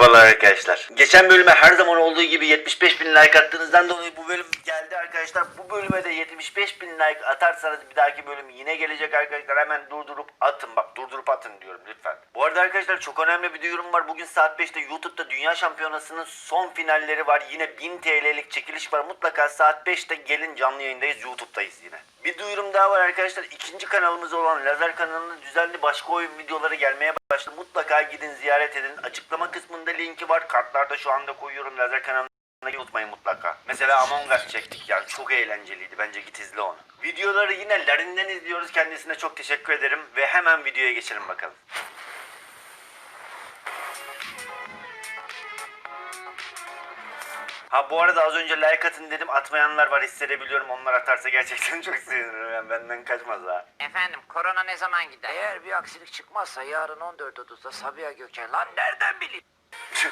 Merhabalar arkadaşlar. Geçen bölüme her zaman olduğu gibi 75 bin like attığınızdan dolayı bu bölüm geldi arkadaşlar. Bu bölüme de 75 bin like atarsanız bir dahaki bölüm yine gelecek arkadaşlar. Hemen durdurup atın bak durdurup atın diyorum lütfen. Bu arada arkadaşlar çok önemli bir duyurum var. Bugün saat 5'te YouTube'da Dünya Şampiyonası'nın son finalleri var. Yine 1000 TL'lik çekiliş var. Mutlaka saat 5'te gelin canlı yayındayız. YouTube'dayız yine. Bir duyurum daha var arkadaşlar. İkinci kanalımız olan Lazer kanalının düzenli başka oyun videoları gelmeye başladı. Mutlaka gidin ziyaret edin. Açıklama kısmında linki var. Kartlarda şu anda koyuyorum Lazer kanalına unutmayın mutlaka. Mesela Among Us çektik yani çok eğlenceliydi. Bence git izle onu. Videoları yine Larin'den izliyoruz. Kendisine çok teşekkür ederim. Ve hemen videoya geçelim bakalım. Ha bu arada az önce like atın dedim atmayanlar var hissedebiliyorum onlar atarsa gerçekten çok sevinirim yani benden kaçmaz ha. Efendim korona ne zaman gider? Eğer bir aksilik çıkmazsa yarın 14.30'da Sabiha Gökçen. Lan nereden bileyim?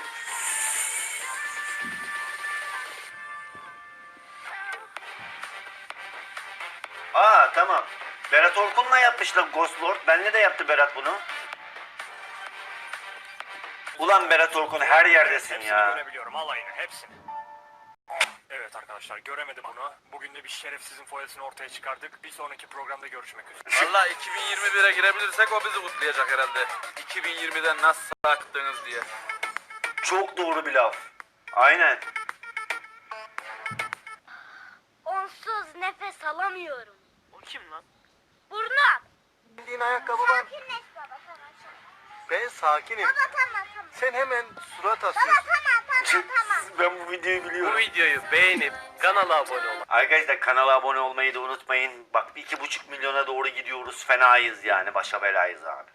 Aa tamam. Berat Orkun'la yapmışlar Ghost Lord. Benle de yaptı Berat bunu. Ulan Berat Orkun her yerdesin Hepsini ya. görebiliyorum alayını hepsini. Evet arkadaşlar göremedim bunu. Bugün de bir şerefsizin foyasını ortaya çıkardık. Bir sonraki programda görüşmek üzere. Valla 2021'e girebilirsek o bizi kutlayacak herhalde. 2020'den nasıl aktınız diye. Çok doğru bir laf. Aynen. Onsuz nefes alamıyorum. O kim lan? Burnum. Bildiğin ayakkabı var. Sakinleş baba tamam. Ben sakinim. Baba tamam tamam. Sen hemen surat Baba asıyorsun. tamam tamam. Ben bu videoyu biliyorum. Bu videoyu beğenip kanala abone olun. Arkadaşlar kanala abone olmayı da unutmayın. Bak bir iki buçuk milyona doğru gidiyoruz. Fenayız yani. Başa belayız abi.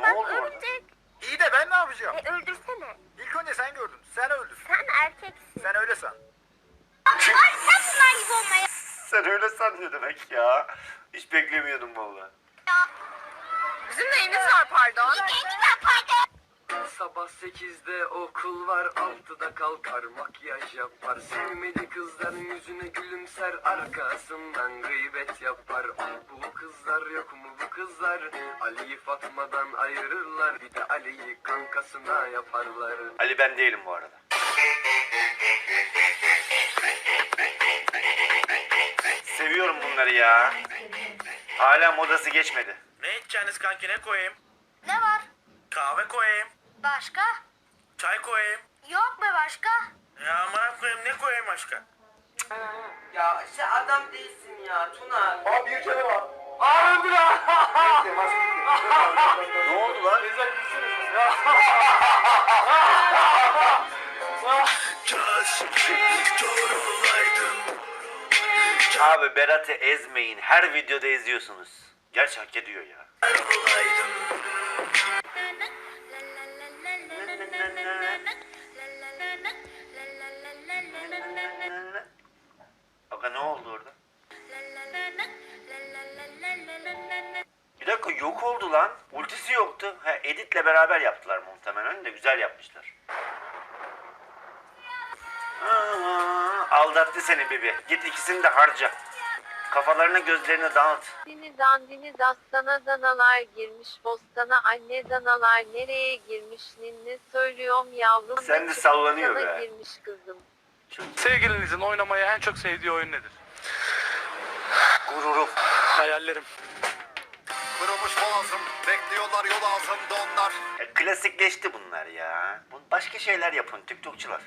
Ne oldu orada? İyi de ben ne yapacağım? E, öldürsene. İlk önce sen gördün. Sen öldür. Sen erkeksin. Sen öyle san. Ay gibi olmaya. Sen öyle san ne demek ya? Hiç beklemiyordum vallahi. Bizim neyimiz var pardon? Neyimiz var pardon? Sabah 8'de okul var 6'da kalkar makyaj yapar Sevmedi kızların yüzüne gülümser arkasından gıybet yapar Bu kızlar yok mu bu kızlar Ali'yi Fatma'dan ayırırlar Bir de Ali'yi kankasına yaparlar Ali ben değilim bu arada. Seviyorum bunları ya. Hala modası geçmedi. Ne içeceğiniz kanki ne koyayım? Ne var? Kahve koyayım. Başka? Çay koyayım. Yok be başka? Ya amına koyayım ne koyayım başka? Ya sen adam değilsin ya Tuna. Aa bir kere var. Ne oldu lan? Abi Berat'ı ezmeyin. Her videoda eziyorsunuz. Gerçi hak ediyor ya. Aga ne oldu orada? Bir dakika yok oldu lan. Ultisi yoktu. Ha, Edit'le beraber yaptılar muhtemelen de güzel yapmışlar. Aldattı seni Bibi. Git ikisini de harca. Kafalarına gözlerine dağıt. Dini dandini dastana danalar girmiş bostana anne danalar nereye girmiş ninni söylüyorum yavrum. Sen de sallanıyor be. girmiş kızım. Sevgilinizin oynamayı en çok sevdiği oyun nedir? Gururum. Hayallerim. Kırılmış boğazım. Bekliyorlar yol ağzımda onlar. Ya, klasikleşti bunlar ya. Başka şeyler yapın TikTokçular.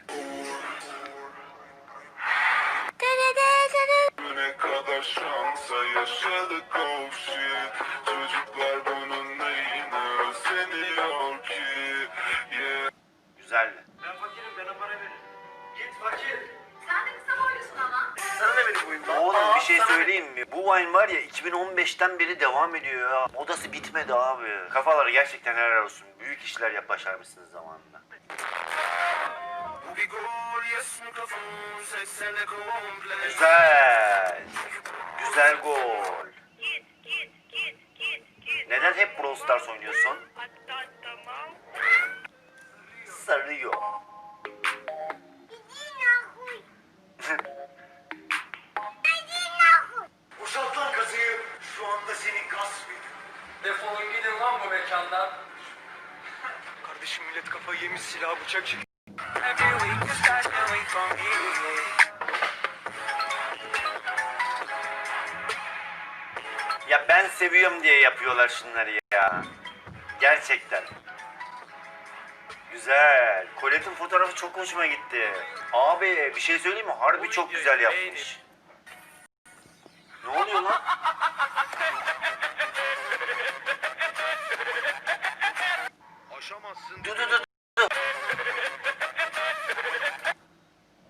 Ne kadar şansa yaşadık oh shit Çocuklar bunun neyine özeniyor ki Yeah Güzeldi. Ben fakirim bana para verin. Git fakir. Sen de kısa boylusun ama. Sana ne benim? Oğlum bir şey söyleyeyim mi? Bu Vine var ya 2015'ten beri devam ediyor ya. Modası bitmedi abi. Kafaları gerçekten helal olsun. Büyük işler yap başarmışsınız zamanında. Güzel. Güzel gol. Neden hep Brawl Stars oynuyorsun? Sarıyor. Boşalt lan kazıyı. Şu anda seni gasp. Defolun gidin lan bu mekandan. Kardeşim millet kafayı yemiş silah bıçak çekiyor. Ya ben seviyorum diye yapıyorlar şunları ya. Gerçekten. Güzel. Colette'in fotoğrafı çok hoşuma gitti. Abi bir şey söyleyeyim mi? Harbi çok güzel yapmış. Ne oluyor lan? Aşamazsın. Dur dur dur. dur.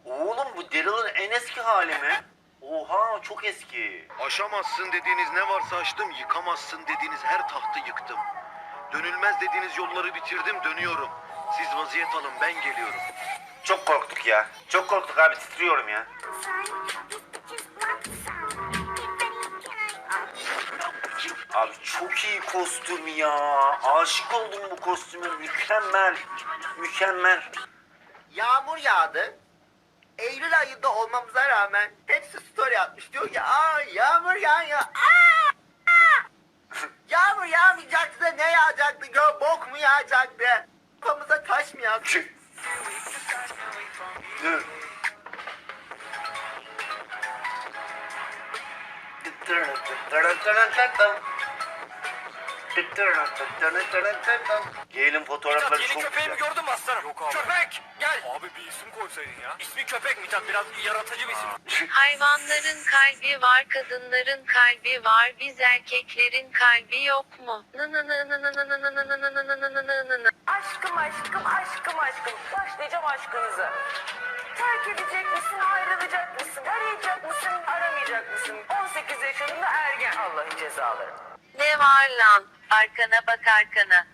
Oğlum bu Daryl'ın en eski hali mi? Oha çok eski. Aşamazsın dediğiniz ne varsa açtım, yıkamazsın dediğiniz her tahtı yıktım. Dönülmez dediğiniz yolları bitirdim, dönüyorum. Siz vaziyet alın, ben geliyorum. Çok korktuk ya. Çok korktuk abi titriyorum ya. Abi çok iyi kostüm ya. Aşık oldum bu kostüme. Mükemmel. Mükemmel. Yağmur yağdı. Eylül ayında olmamıza rağmen hepsi story atmış. Diyor ki aa yağmur. Aa! Aa! yağmur yağmayacaktı da ne yağacaktı? Gö bok mu yağacaktı? Kafamıza taş mı yağdı? Gale'in fotoğrafları Mithat yeni çok köpeğimi güzel. gördün mü aslanım? Yok abi. Köpek gel. Abi bir isim koysaydın ya. İsmi köpek Mithat biraz yaratıcı bir isim. Hayvanların kalbi var, kadınların kalbi var, biz erkeklerin kalbi yok mu? Nı nı nı nı nı nı nı nı nı nı nı nı nı nı nı nı nı. Aşkım aşkım aşkım aşkım. Başlayacağım aşkınıza. Terk edecek misin, ayrılacak mısın, arayacak mısın, aramayacak mısın? 18 yaşında ergen Allah'ın cezaları. Ne var lan? Arkana bak arkana.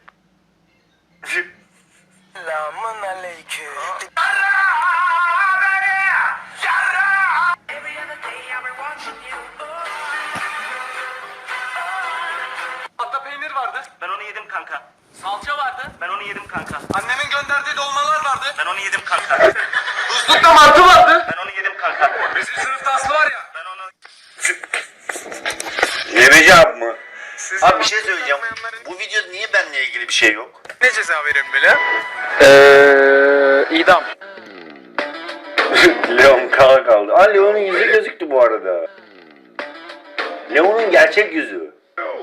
Selamun aleyküm. Hatta peynir vardı. Ben onu yedim kanka. Salça vardı. Ben onu yedim kanka. Annemin gönderdiği dolmalar vardı. Ben onu yedim kanka. Buzlukta mantı vardı. Ceza verin bile? Eee idam. Leon kala kaldı. Aa Leon'un yüzü gözüktü bu arada. Leon'un gerçek yüzü. Oo.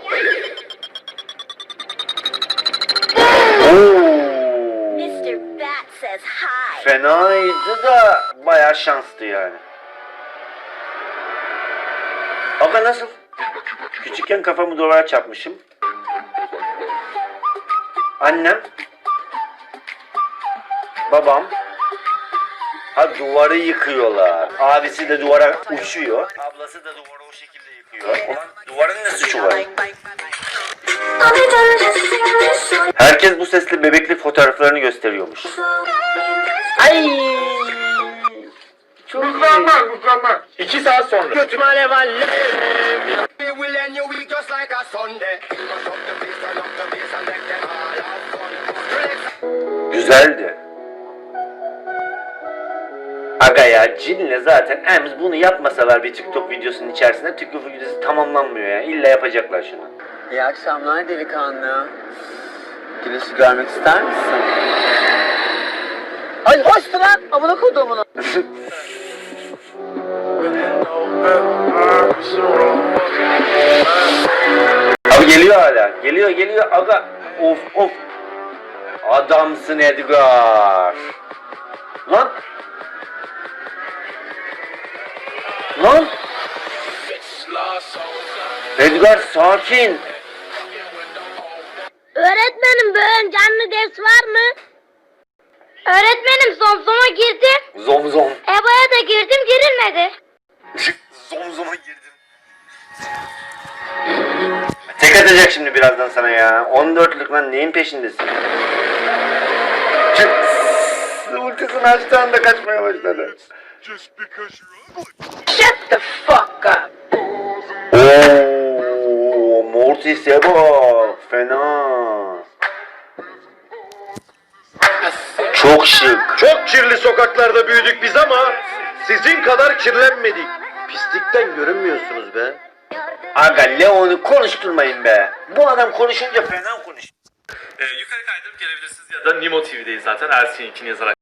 Bat says hi. Fenaydı da bayağı şanslı yani. Aga nasıl? Küçükken kafamı duvara çarpmışım. Annem. Babam. Ha duvarı yıkıyorlar. Abisi de duvara uçuyor. Ablası da duvarı o şekilde yıkıyor. Ulan duvarın ne suçu var? Herkes bu sesli bebeklik fotoğraflarını gösteriyormuş. Ay. Çok İki saat sonra. Güzeldi. Aga ya cinle zaten ems bunu yapmasalar bir TikTok videosunun içerisinde TikTok videosu tamamlanmıyor ya. İlla yapacaklar şunu. İyi akşamlar delikanlı. Güneşi görmek ister misin? Ay hoştu lan. Amına koduğumunu. Abi geliyor hala. Geliyor geliyor aga. Of of. Adamsın Edgar. Lan. Lan. Edgar sakin. Öğretmenim bugün canlı ders var mı? Öğretmenim Somsom'a girdim. Zom zom. EBA'ya da girdim girilmedi. zom zoma girdim. Tek atacak şimdi birazdan sana ya. 14'lük lan neyin peşindesin? Ultisini açtığı anda kaçmaya başladı. Shut the fuck up. Oo, Mortis'e bak. Fena. Çok şık. Çok kirli sokaklarda büyüdük biz ama sizin kadar kirlenmedik. Pislikten görünmüyorsunuz be. Aga Leon'u konuşturmayın be. Bu adam konuşunca fena konuş. Ee, yukarı kaydırıp gelebilirsiniz ya da Nimo TV'deyiz zaten. Ersin 2'ni yazarak